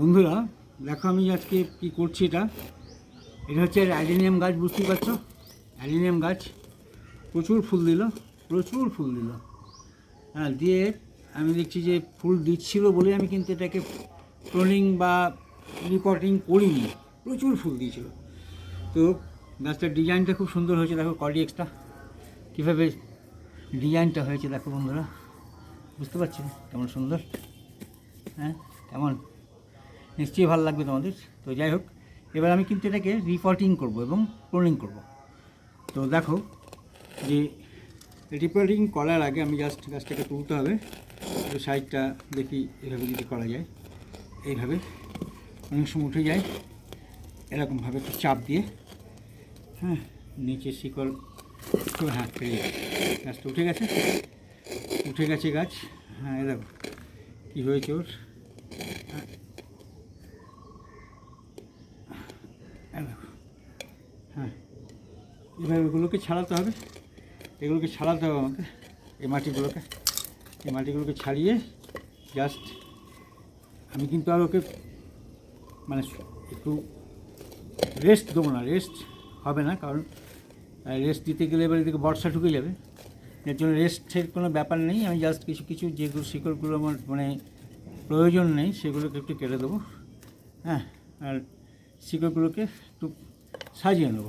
বন্ধুরা, দেখো আমি আজকে কি করছি এটা। এটা হচ্ছে অ্যালিনিয়াম গাছ, বুঝতেই পারছ? অ্যালিনিয়াম গাছ। প্রচুর ফুল দিল, প্রচুর ফুল দিল। হ্যাঁ দিয়ে আমি দেখছি যে ফুল দিচ্ছিল বলে আমি কিন্তু এটাকে ক্লোনিং বা রিপোর্টিং করিনি। প্রচুর ফুল দিয়েছিল। তো গাছটার ডিজাইনটা খুব সুন্দর হয়েছে, দেখো কডিএক্সটা কীভাবে ডিজাইনটা হয়েছে, দেখো বন্ধুরা। বুঝতে পারছ? কেমন সুন্দর? হ্যাঁ কেমন? নিশ্চয়ই ভালো লাগবে তোমাদের। তো যাই হোক, এবার আমি কিন্তু এটাকে রিপোর্টিং করব এবং ক্লোনিং করব। তো দেখো যে রিপোর্টিং করার আগে আমি জাস্ট গাছটাকে তুলতে হবে। তো সাইডটা দেখি এভাবে যদি করা যায়। এইভাবে অনেক সময় উঠে যায়। এরকমভাবে একটু চাপ দিয়ে হ্যাঁ নিচে শিকড় একটু হ্যাঁ পেয়ে গাছটা উঠে গেছে। উঠে গেছে গাছ। হ্যাঁ এরকম কী হয়েছে ওর হ্যাঁ। এই দেখো হ্যাঁ এবার এগুলোকে ছাড়াতে হবে। এগুলোকে ছাড়াতে হবে আমাকে, এই মাটিগুলোকে। এই মাটিগুলোকে ছাড়িয়ে জাস্ট আমি কিন্তু আর ওকে মানে একটু রেস্ট দেবো না রেস্ট হবে না, কারণ রেস্ট দিতে গেলে এবার এদিকে বর্ষা ঢুকে যাবে। এর জন্য রেস্টের কোনো ব্যাপার নেই, আমি জাস্ট কিছু কিছু যেগুলো শিকড়গুলো আমার মানে প্রয়োজন নেই, সেগুলোকে একটু কেটে দেবো। হ্যাঁ আর শিকড়গুলোকে একটু সাজিয়ে নেব।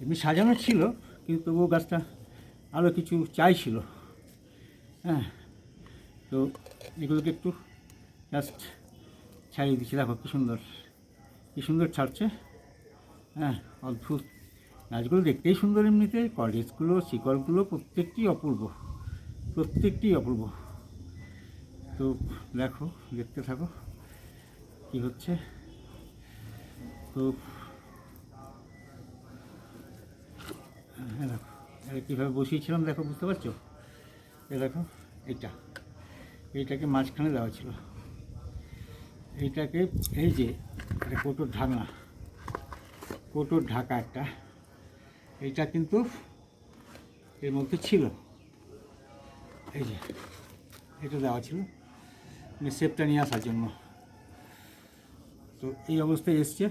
এমনি সাজানো ছিল, কিন্তু তবুও গাছটা আরও কিছু চাইছিল হ্যাঁ তো এগুলোকে একটু জাস্ট ছাড়িয়ে দিচ্ছি। দেখো কী সুন্দর কী সুন্দর ছাড়ছে। হ্যাঁ অদ্ভুত। গাছগুলো দেখতেই সুন্দর এমনিতে। কলেজগুলো, শিকড়গুলো প্রত্যেকটি অপূর্ব প্রত্যেকটি অপূর্ব। তো দেখো, দেখতে থাকো কী হচ্ছে। তো হ্যাঁ দেখো। কীভাবে বসিয়েছিলাম, দেখো, বুঝতে পারছ? এ দেখো এটা এইটাকে মাঝখানে দেওয়া ছিল। এইটাকে, এই যে, এটা কোটোর ঢাকনা। কোটোর ঢাকা একটা। এইটা কিন্তু এর মধ্যে ছিল। এই যে, এটা দেওয়া ছিল। মানে সেপটা নিয়ে আসার জন্য। তো এই অবস্থায় এসছে।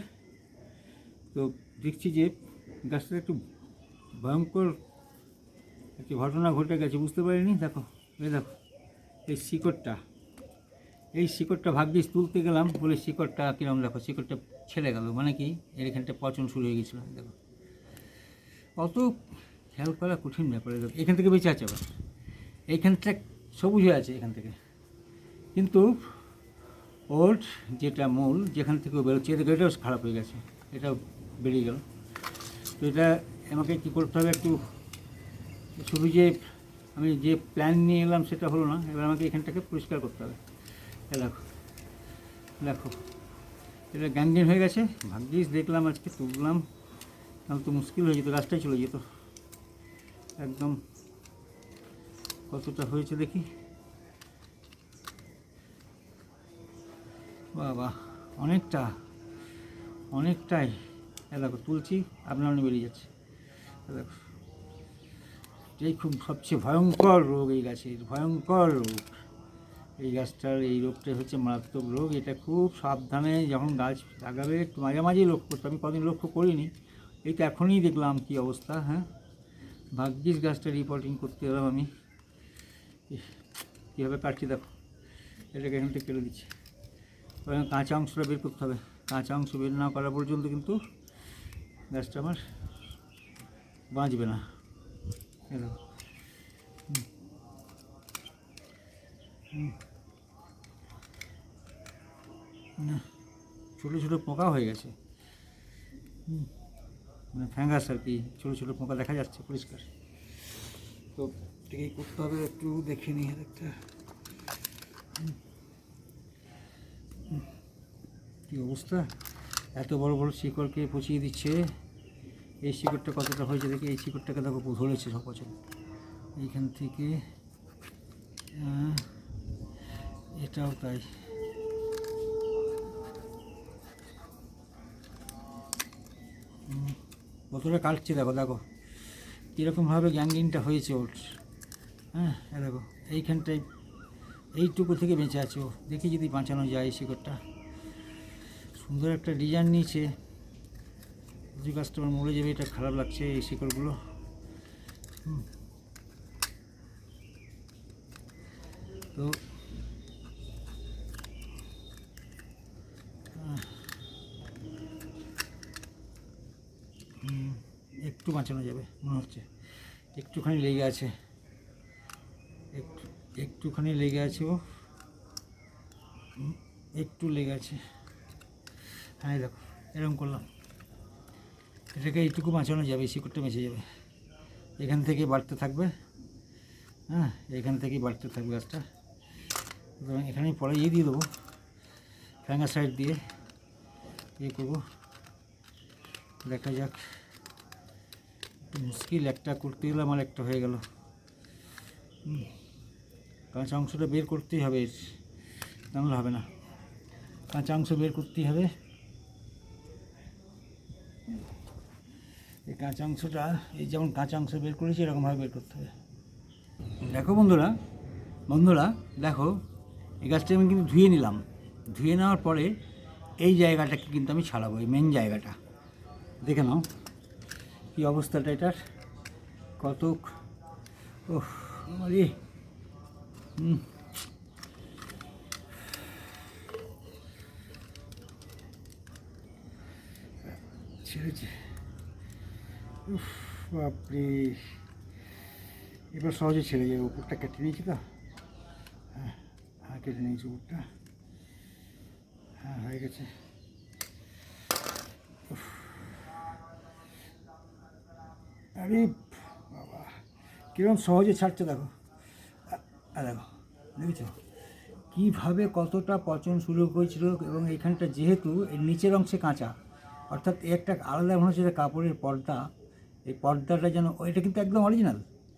তো দেখছি যে গাছটা একটু ভয়ঙ্কর একটি ঘটনা ঘটে গেছে, বুঝতে পারিনি? দেখো, এই দেখো, এই শিকড়টা। এই শিকড়টা ভাগ্যিস তুলতে গেলাম, বলে শিকড়টা কিরম দেখো, শিকড়টা ছেড়ে গেল মানে কি? এর এখানটা পচন শুরু হয়ে গেছিল, দেখো। অত খেয়াল করা কঠিন ব্যাপার, দেখো, এখান থেকে বেঁচে আছে আবার। এইখানটা সবুজ হয়ে আছে এখান থেকে। কিন্তু ওর যেটা মূল, যেখান থেকে বেরোচ্ছে এটাও খারাপ হয়ে গেছে, এটাও বেরিয়ে গেল। তো এটা আমাকে কী করতে হবে একটু শুধু যে আমি যে প্ল্যান নিয়ে এলাম সেটা হলো না, এবার আমাকে এখানটাকে পরিষ্কার করতে হবে। দেখো দেখো, এটা গ্যাংগ্রিন হয়ে গেছে, ভাগ্যিস দেখলাম, আজকে তুললাম, তাহলে তো মুশকিল হয়ে যেত গাছটাই চলে যেত। একদম কতটা হয়েছে দেখি। বাবা, অনেকটা, অনেকটাই, এ দেখো, তুলছি, আপনার বেরিয়ে যাচ্ছে। এই খুব সবচেয়ে ভয়ঙ্কর রোগ এই গাছের, ভয়ঙ্কর রোগ। এই গাছটার, এই রোগটা হচ্ছে মারাত্মক রোগ। এটা খুব সাবধানে যখন গাছ লাগাবে, একটু মাঝামাঝি লক্ষ্য করতে আমি কদিন লক্ষ্য করিনি। এই তো এখনই দেখলাম কি অবস্থা হ্যাঁ? ভাগ্যিস গাছটা রিপোর্টিং করতে এলাম আমি। কীভাবে কাটছি দেখো। এটাকে এখান থেকে কেটে দিচ্ছি। কাঁচা অংশটা বের করতে হবে। কাঁচা অংশ বের না করা পর্যন্ত কিন্তু গাছটা আমার বাঁচবে না। ছোটো ছোটো পোকা হয়ে গেছে। হুম। মানে ফ্যাঙ্গাস আর কি ছোটো ছোটো পোকা দেখা যাচ্ছে পরিষ্কার। তো এটাকেই করতে হবে একটু দেখে নিয়ে একটা। কী অবস্থা? এত বড় বড় শিকড়কে পচিয়ে দিচ্ছে। এই শিকড়টা কতটা হয়েছে দেখি, এই শিকড়টাকে দেখো ধরেছে সব বছর এইখান থেকে এটাও তাই। কতটা কাটছে দেখো দেখো। কীরকমভাবে গ্যাংগ্রিনটা হয়েছে ওর। হ্যাঁ দেখো, এইখানটায়, এইটুকু থেকে বেঁচে আছে ও। দেখি যদি বাঁচানো যায় এই শিকড়টা। সুন্দর একটা ডিজাইন নিয়েছে। কিছু কাস্টমার মরে যাবে, এটা খারাপ লাগছে এই শিকড়গুলো। তো একটু বাঁচানো যাবে, মনে হচ্ছে। একটুখানি লেগে আছে। একটু, একটুখানি লেগে আছে ও। একটু লেগে আছে। হ্যাঁ দেখো, এরকম করলাম। এটাকে এইটুকু বাঁচানো যাবে শিকড়টা বেঁচে যাবে। এখান থেকে বাড়তে থাকবে হ্যাঁ এখান থেকেই বাড়তে থাকবে গাছটা। সুতরাং এখানেই পরে ইয়ে দিয়ে দেবো ফ্যাঙ্গা সাইড দিয়ে ইয়ে করব। দেখা যাক মুশকিল একটা করতে গেলে আমার একটা হয়ে গেল। কাঁচা অংশটা বের করতেই হবে, এর। তাহলে হবে না। কাঁচা অংশ বের করতেই হবে। কাঁচা অংশটা এই যেমন কাঁচা অংশ বের করেছি, এরকমভাবে বের করতে হবে। দেখো বন্ধুরা বন্ধুরা, দেখো, এই গাছটা আমি কিন্তু ধুয়ে নিলাম। ধুয়ে নেওয়ার পরে এই জায়গাটাকে কিন্তু আমি ছাড়াবো, এই মেন জায়গাটা। দেখে নাও, কী অবস্থাটা এটার। কত ও হুম। ছেড়েছে। বাপরে। এবার সহজে ছেড়ে যাবে উপরটা কেটে নিয়েছি তো। হ্যাঁ হ্যাঁ কেটে নিয়েছি উপরটা। হ্যাঁ হয়ে গেছে। আরে বাবা কীরকম সহজে ছাড়ছে দেখো। দেখো, দেখেছ? কীভাবে কতটা পচন শুরু করেছিল এবং এইখানটা যেহেতু এর নিচের অংশে কাঁচা, অর্থাৎ একটা আলাদা মনে হচ্ছে কাপড়ের পর্দা। এই পর্দাটা যেন, এটা কিন্তু একদম অরিজিনাল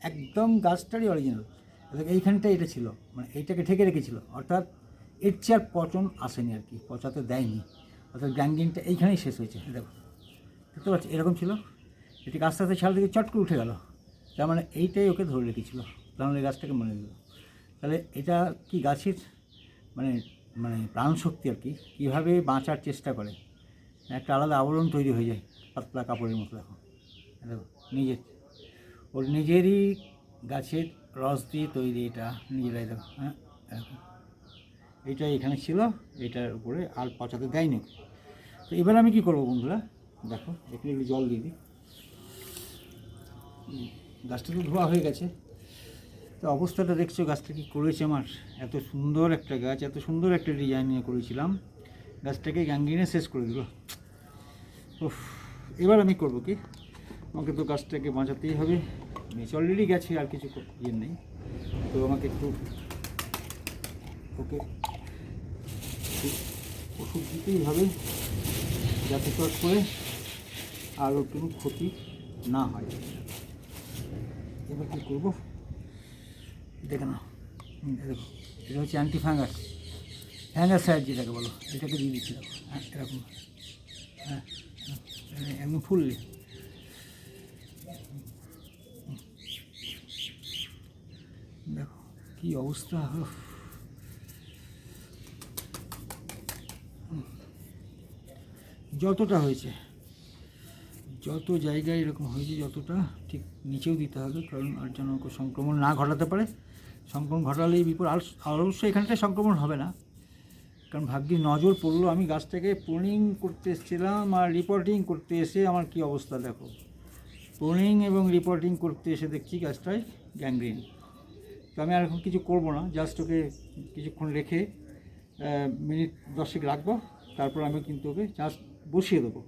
একদম গাছটারই অরিজিনাল এইখানটা এটা ছিল মানে এইটাকে ঢেকে রেখেছিল। অর্থাৎ এর চেয়ার পচন আসেনি আর কি, পচাতে দেয়নি। অর্থাৎ গ্যাঙ্গিংটা এইখানেই শেষ হয়েছে দেখো। দেখতে পাচ্ছি, এরকম ছিল। এটিকে আস্তে আস্তে ছাল থেকে চট করে উঠে গেল। তার মানে এইটাই ওকে ধরে রেখেছিল। তাহলে এই গাছটাকে মনে দিল তাহলে এটা কি গাছের মানে মানে প্রাণ শক্তি আর কি? কীভাবে বাঁচার চেষ্টা করে? একটা আলাদা আবরণ তৈরি হয়ে যায়, পাতলা কাপড়ের মতো দেখো। নিজের, ওর নিজেরই গাছের রস দিয়ে তৈরি এটা, নিজেরাই হ্যাঁ এইটা এখানে ছিল, এটার উপরে আর পচাতে দেয়নি। তো এবার আমি কি করব বন্ধুরা? দেখো একটু একটু জল দিয়ে দিই। গাছটা তো ধোয়া হয়ে গেছে। তো অবস্থাটা দেখছ, গাছটা কি করেছে আমার? এত সুন্দর একটা গাছ, এত সুন্দর একটা ডিজাইন নিয়ে করেছিলাম। গাছটাকে গ্যাঙ্গিনে শেষ করে দিল। উফ, এবার আমি করব কি? আমাকে তো গাছটাকে বাঁচাতেই হবে। নিচে অলরেডি গেছে, আর কিছু ইয়ে নেই। তো আমাকে একটু ওকে ওষুধ দিতেই হবে, যাতে চট করে আর কোনো ক্ষতি না হয়। এবার কী করব? দেখে না দেখো, এটা হচ্ছে অ্যান্টি ফাঙ্গাস ফ্যাঙ্গাস সাইড যেটাকে বলো, এটাকে দিয়ে দিচ্ছি দেখো। হ্যাঁ এরকম। হ্যাঁ একদম ফুললি দেখো কি অবস্থা? যতটা হয়েছে, যত জায়গায় এরকম হয়েছে যতটা, ঠিক নিচেও দিতে হবে, কারণ আর যেন সংক্রমণ না ঘটাতে পারে। সংক্রমণ ঘটালেই বিপদ, আর অবশ্যই এখানটায় সংক্রমণ হবে না, কারণ ভাগ্যে নজর পড়ল, আমি গাছটাকে প্রুনিং করতে এসেছিলাম আর রিপোর্টিং করতে এসে আমার কি অবস্থা দেখো। প্রুনিং এবং রিপোর্টিং করতে এসে দেখছি গাছটায় গ্যাংগ্রিন তো আমি আর এখন কিছু করব না জাস্ট ওকে কিছুক্ষণ রেখে মিনিট দশেক রাখব, তারপর আমি কিন্তু ওকে জাস্ট বসিয়ে দেবো।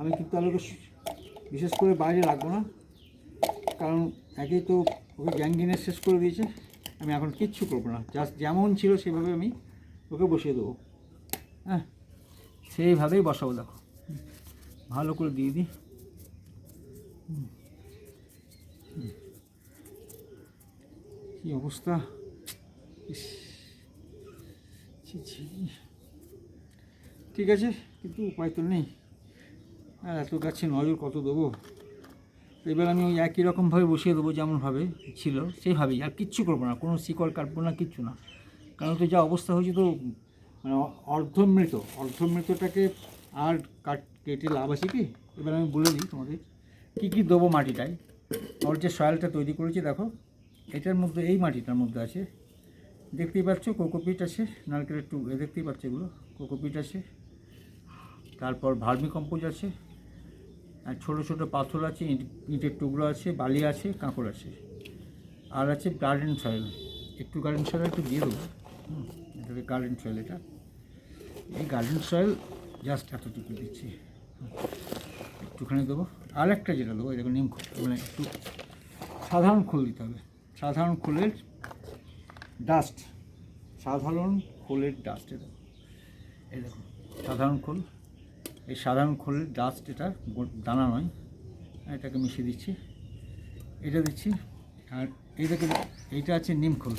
আমি কিন্তু আর ওকে বিশেষ করে বাইরে রাখব না, কারণ একেই তো ওকে গ্যাংগিনে শেষ করে দিয়েছে, আমি এখন কিচ্ছু করব না জাস্ট যেমন ছিল সেভাবে আমি ওকে বসিয়ে দেবো। হ্যাঁ সেইভাবেই বসাবো, দেখো। ভালো করে দিয়ে দিই। হুম। কী অবস্থা? ঠিক আছে, কিন্তু উপায় তো নেই। আর এত গাছে নজর কত দেবো? এবার আমি ওই একই রকমভাবে বসিয়ে দেবো যেমনভাবে ছিল, সেইভাবেই। আর কিচ্ছু করব না, কোনো শিকড় কাটবো না, কিচ্ছু না। কারণ তো যা অবস্থা হয়েছে তো মানে অর্ধমৃত। অর্ধমৃতটাকে আর কাট, কেটে লাভ আছে কি? এবার আমি বলে দিই তোমাদের, কী কী দেবো মাটিটায়? ওর যে সয়েলটা তৈরি করেছি, দেখো। এটার মধ্যে, এই মাটিটার মধ্যে আছে। দেখতেই পাচ্ছ, কোকোপিট আছে, নারকেলের টু দেখতেই পাচ্ছ এগুলো, কোকোপিট আছে। তারপর ভার্মি কম্পোজ আছে, আর ছোটো ছোটো পাথর আছে, ইট- ইটের টুকরো আছে, বালি আছে, কাঁকড় আছে। আর আছে গার্ডেন সয়েল। একটু গার্ডেন সয়েল, একটু দিয়ে দেবো। এটাকে গার্ডেন সয়েল এটা। এই গার্ডেন সয়েল জাস্ট এতটুকু দিচ্ছি। একটুখানি দেবো। আর একটা যেটা দেবো দেখো, নিম মানে একটু সাধারণ খোল দিতে হবে। সাধারণ খোলের ডাস্ট সাধারণ খোলের ডাস্ট এটা। এই সাধারণ খোল। এই সাধারণ খোলের ডাস্ট এটা দানা নয়। এটাকে মিশিয়ে দিচ্ছি। এটা দিচ্ছি। আর এইটাকে এইটা আছে নিম খোল।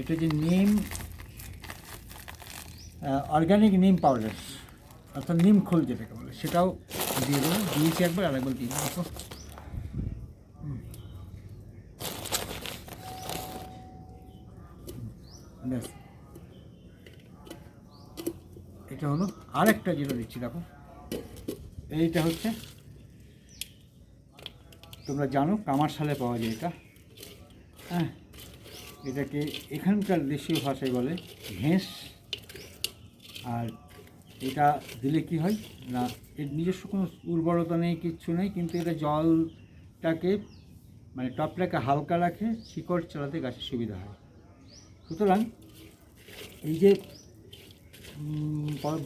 এটা হচ্ছে নিম অর্গ্যানিক নিম পাউডার অর্থাৎ নিম খোল যেটাকে বলে, সেটাও দিয়ে দেবো। দিয়েছি একবার আর একবার দিয়ে দেবো। ব্যাস। এটা হলো আরেকটা যেটা দিচ্ছি দেখো। এইটা হচ্ছে, তোমরা জানো কামার সালে পাওয়া যায় এটা। হ্যাঁ এটাকে এখানকার দেশীয় ভাষায় বলে ঘেঁস। আর এটা দিলে কি হয় না, এর নিজস্ব কোনো উর্বরতা নেই, কিচ্ছু নেই, কিন্তু এটা জলটাকে মানে টপটাকে হালকা রাখে, শিকড় চালাতে গাছের সুবিধা হয়। সুতরাং এই যে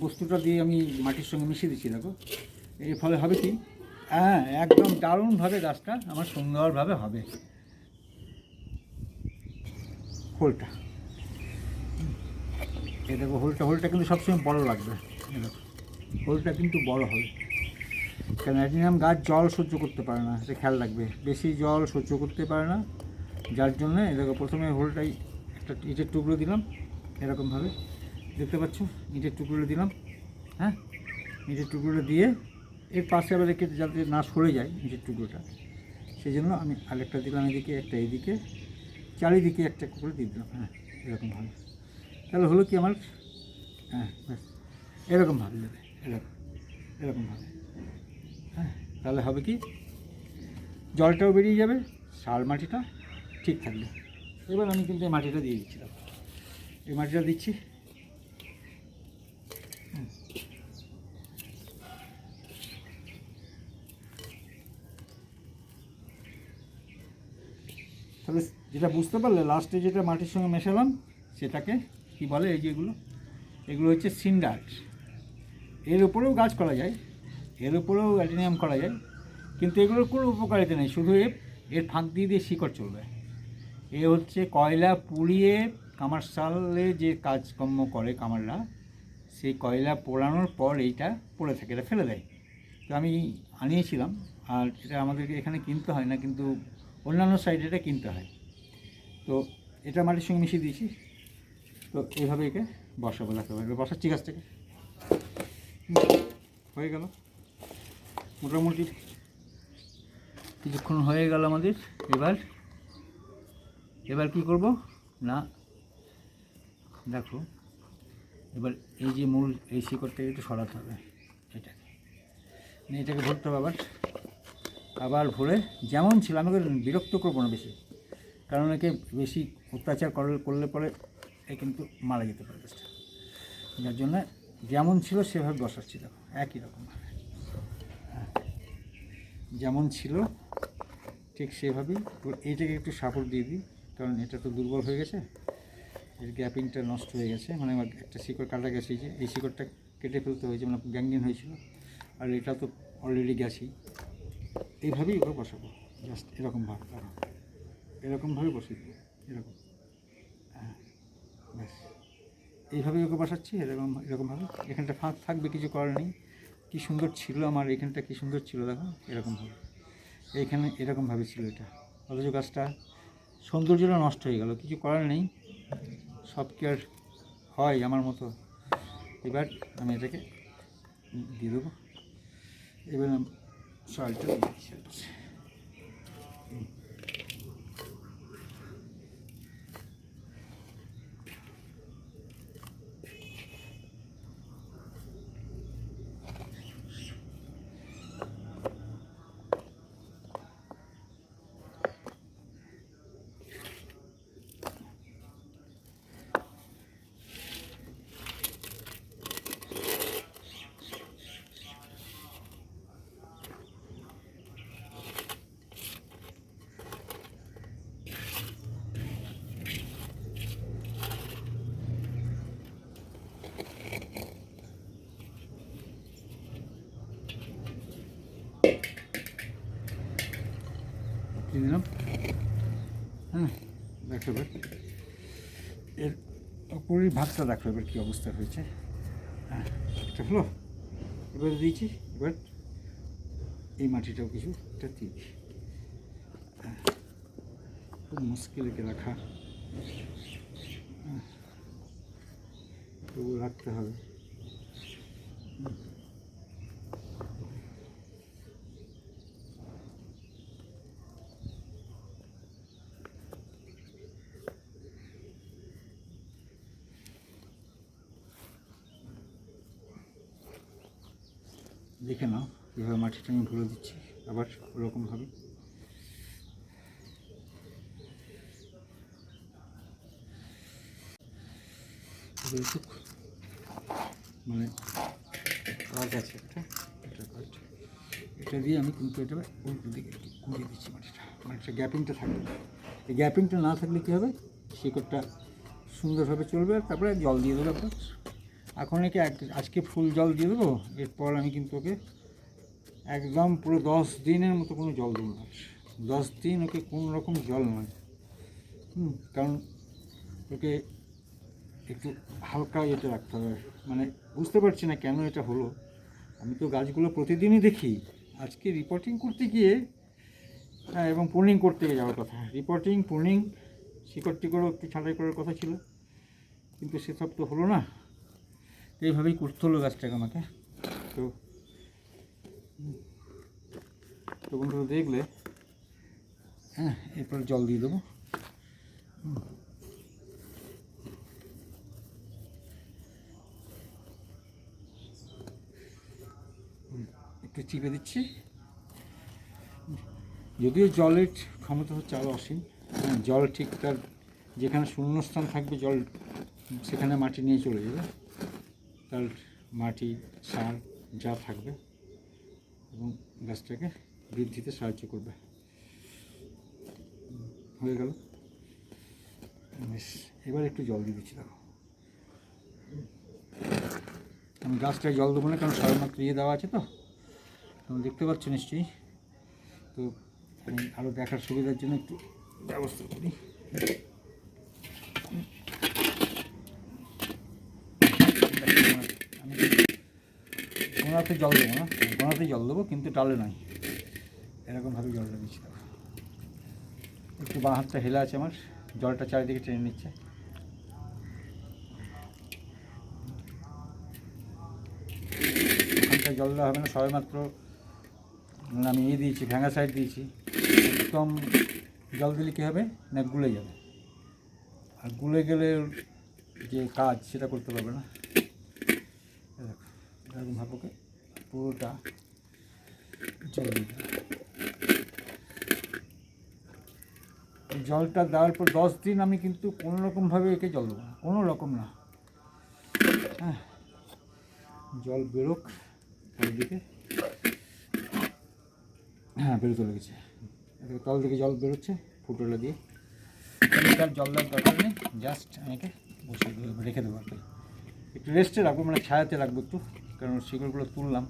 বস্তুটা দিয়ে আমি মাটির সঙ্গে মিশিয়ে দিচ্ছি, দেখো। এর ফলে হবে কি? হ্যাঁ একদম দারুণভাবে গাছটা আমার সুন্দরভাবে হবে। হোলটা। এ দেখো, হোলটা হোলটা কিন্তু সবসময় বড় লাগবে। দেখো, হোলটা কিন্তু বড় হবে। কেন অ্যাডিনিয়াম গাছ জল সহ্য করতে পারে না এটা খেয়াল রাখবে। বেশি জল সহ্য করতে পারে না, যার জন্য দেখো, প্রথমে হোলটাই একটা ইটের টুকরো দিলাম, এরকমভাবে। দেখতে পাচ্ছ? ইটের টুকরো দিলাম হ্যাঁ? ইটের টুকরোটা দিয়ে এর পাশে আবার রেখে যাতে না সরে যায় ইটের টুকরোটা। সেই জন্য আমি আরেকটা দিলাম এদিকে, একটা এদিকে, চারিদিকে একটা করে দিয়ে দিলাম হ্যাঁ এরকমভাবে। তাহলে হলো কি আমার? হ্যাঁ ব্যাস, এরকমভাবে যাবে, এরকম, এরকমভাবে হ্যাঁ তাহলে হবে কি? জলটাও বেরিয়ে যাবে, সার মাটিটা ঠিক থাকবে। এবার আমি কিন্তু এই মাটিটা দিয়ে দিচ্ছিলাম। এই মাটিটা দিচ্ছি। তাহলে যেটা বুঝতে পারলে লাস্টে যেটা মাটির সঙ্গে মেশালাম, সেটাকে কি বলে এই যেগুলো এগুলো? হচ্ছে সিন্ডার এর উপরেও গাছ করা যায়, এর উপরেও অ্যাডিনিয়াম করা যায়, কিন্তু এগুলোর কোনো উপকারিতা নেই, শুধু এর ফাঁক দিয়ে দিয়ে শিকড় চলবে। এ হচ্ছে কয়লা পুড়িয়ে কামারশালে যে কাজকর্ম করে কামাররা সেই কয়লা পোড়ানোর পর এইটা পড়ে থাকে এটা ফেলে দেয়। তো আমি আনিয়েছিলাম আর এটা আমাদেরকে এখানে কিনতে হয় না কিন্তু অন্যান্য সাইডে এটা কিনতে হয়। তো এটা মাটির সঙ্গে মিশিয়ে দিয়েছি। তো এইভাবে একে বসাবো দেখো এবার বসাচ্ছি হুম, হয়ে গেল। মোটামুটি কিছুক্ষণ হয়ে গেল আমাদের এবার এবার কি করব? না, দেখো, এবার এই যে মূল, এই শিকড়টাকে একটু সরাতে হবে, এটাকে। এটাকে ভরতে হবে আবার। আবার ভরে যেমন ছিল, আমি ওকে বিরক্ত করব না বেশি। কারণ একে বেশি অত্যাচার করলে করলে পরে এ কিন্তু মারা যেতে পারে গাছটা যার জন্য যেমন ছিল, সেভাবে বসাচ্ছি, দেখো, একই রকম হ্যাঁ। যেমন ছিল, ঠিক সেভাবেই। এইটাকে একটু সাপোর্ট দিয়ে দিই। কারণ এটা তো দুর্বল হয়ে গেছে। এর গ্যাপিংটা নষ্ট হয়ে গেছে। মানে আমার একটা শিকড় কাটা গেছে যে, এই শিকড়টা কেটে ফেলতে হয়েছে মানে গ্যাংগিন হয়েছিল। আর এটা তো অলরেডি গেছেই। এইভাবেই ওকে বসাবো। জাস্ট এরকমভাবে দাঁড়াও। এরকমভাবে বসিয়ে দেবো। এরকম। হ্যাঁ ব্যাস। এইভাবেই ওকে বসাচ্ছি, এরকম এরকমভাবে এখানটা ফাঁক থাকবে, কিছু করার নেই। কী সুন্দর ছিল আমার এখানটা, কী সুন্দর ছিল, দেখো এরকমভাবে এইখানে এরকমভাবে ছিল এটা। অথচ গাছটা সৌন্দর্যটা নষ্ট হয়ে গেল, কিছু করার নেই। সব কি আর হয় আমার মতো? এবার আমি এটাকে দিয়ে দেবো। এবার আমি সয়েলটা দিয়ে দিচ্ছি। দিলাম। হ্যাঁ দেখো এবার। এর ওপরের ভাতটা দেখো এবার কী অবস্থা হয়েছে। হ্যাঁ এটা হলো? এবারে দিয়েছি এবার এই মাটিটাও কিছু একটা দিই হ্যাঁ, খুব মুশকিল একে রাখা। হ্যাঁ, তবু রাখতে হবে। দেখে নাও, কীভাবে মাটিটা আমি ভরে দিচ্ছি, আবার ওরকমভাবে মানে কাজ আছে একটা এটা কাজ। এটা দিয়ে আমি কিন্তু এটা উল্টো দিকে একটু ঘুরিয়ে দিচ্ছি মাটিটা। মাটিটা গ্যাপিংটা থাকবে। এই গ্যাপিংটা না থাকলে কী হবে? শিকড়টা সুন্দরভাবে চলবে আর তারপরে জল দিয়ে দেবো একবার এখন একে আজকে ফুল জল দিয়ে দেবো, এরপর আমি কিন্তু ওকে একদম পুরো দশ দিনের মতো কোনো জল দেবো না। দশ দিন ওকে কোনো রকম জল নয়। হুম, কারণ ওকে একটু হালকা ইয়েতে রাখতে হবে। মানে বুঝতে পারছি না কেন এটা হলো। আমি তো গাছগুলো প্রতিদিনই দেখি। আজকে রিপোর্টিং করতে গিয়ে হ্যাঁ এবং পুর্নিং করতে গিয়ে যাওয়ার কথা। রিপোর্টিং পুর্নিং শিকড় টিকড়ও একটু ছাঁটাই করার কথা ছিল। কিন্তু সেসব তো হলো না। এইভাবেই করতে হলো গাছটাকে আমাকে। তো তো বন্ধুরা দেখলে? হ্যাঁ এরপর জল দিয়ে দেবো। একটু চিপে দিচ্ছি। যদিও জলের ক্ষমতা হচ্ছে আরও অসীম হ্যাঁ, জল ঠিক তার যেখানে শূন্যস্থান থাকবে জল সেখানে মাটি নিয়ে চলে যাবে। তার মাটি, সার যা থাকবে এবং গাছটাকে বৃদ্ধিতে সাহায্য করবে। হয়ে গেল। বেশ, এবার একটু জল দিয়ে দিচ্ছি, দেখো। আমি গাছটায় জল দেবো না, কারণ সবেমাত্র ইয়ে দেওয়া আছে তো। তুমি দেখতে পাচ্ছ নিশ্চয়ই। তো আমি আরও দেখার সুবিধার জন্য একটু ব্যবস্থা করি আমি গোনাতে জল দেবো না। গোনাতে জল দেবো, কিন্তু ডালে নয়। এরকমভাবে জলটা দিচ্ছি একটু বাঁ হাতটা হেলে আছে আমার। জলটা চারিদিকে টেনে নিচ্ছে। ওখানটায় জল দেওয়া হবে না সবে মাত্র আমি ইয়ে দিয়েছি ভ্যাঙ্গা সাইড দিয়েছি। একদম জল দিলে কী হবে? না গুলে যাবে। আর গুলে গেলে যে কাজ, সেটা করতে পারবে না। এই এরকম ভাবকে পুরোটা জল জলটা দেওয়ার পর দশ দিন আমি কিন্তু কোনো রকমভাবে একে জল দেবো না, কোনো রকম না। হ্যাঁ জল বেরোক চারিদিকে। হ্যাঁ বেরোতে লেগেছে। তল দিকে জল বেরোচ্ছে ফুটোলা দিয়ে। তার জল দেওয়ার দরকার নেই, জাস্ট আমাকে বসে রেখে দেবো আর কি। একটু রেস্টে রাখব মানে ছায়াতে রাখব একটু, কারণ শিকড়গুলো তুললাম।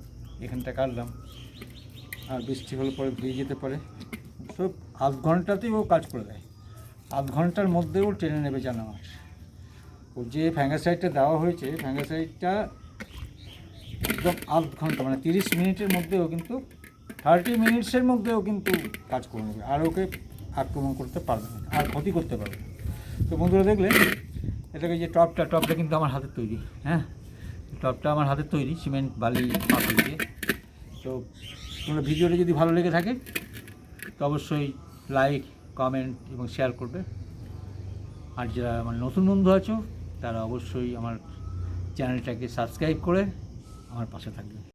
এখানটা কাটলাম আর বৃষ্টি হলে পরে ধুয়ে যেতে পারে। সব আধ ঘন্টাতেই ও কাজ করে দেয়। আধ ঘণ্টার মধ্যেও টেনে নেবে জানা মাছ ও যে ফ্যাঙ্গাসাইডটা দেওয়া হয়েছে, ফ্যাঙ্গাসাইডটা একদম আধ ঘণ্টা মানে তিরিশ মিনিটের মধ্যেও কিন্তু, থার্টি মিনিটসের মধ্যেও কিন্তু কাজ করে নেবে। আর ওকে আক্রমণ করতে পারবে না, আর ক্ষতি করতে পারবে না। তো বন্ধুরা দেখলে এটাকে যে টপটা টপটা কিন্তু আমার হাতের তৈরি। হ্যাঁ? টপটা আমার হাতের তৈরি, সিমেন্ট, বালি, পাথর দিয়ে। তো তোমরা ভিডিওটা যদি ভালো লেগে থাকে, তো অবশ্যই লাইক কমেন্ট এবং শেয়ার করবে। আর যারা আমার নতুন বন্ধু আছো, তারা অবশ্যই আমার চ্যানেলটাকে সাবস্ক্রাইব করে আমার পাশে থাকবে।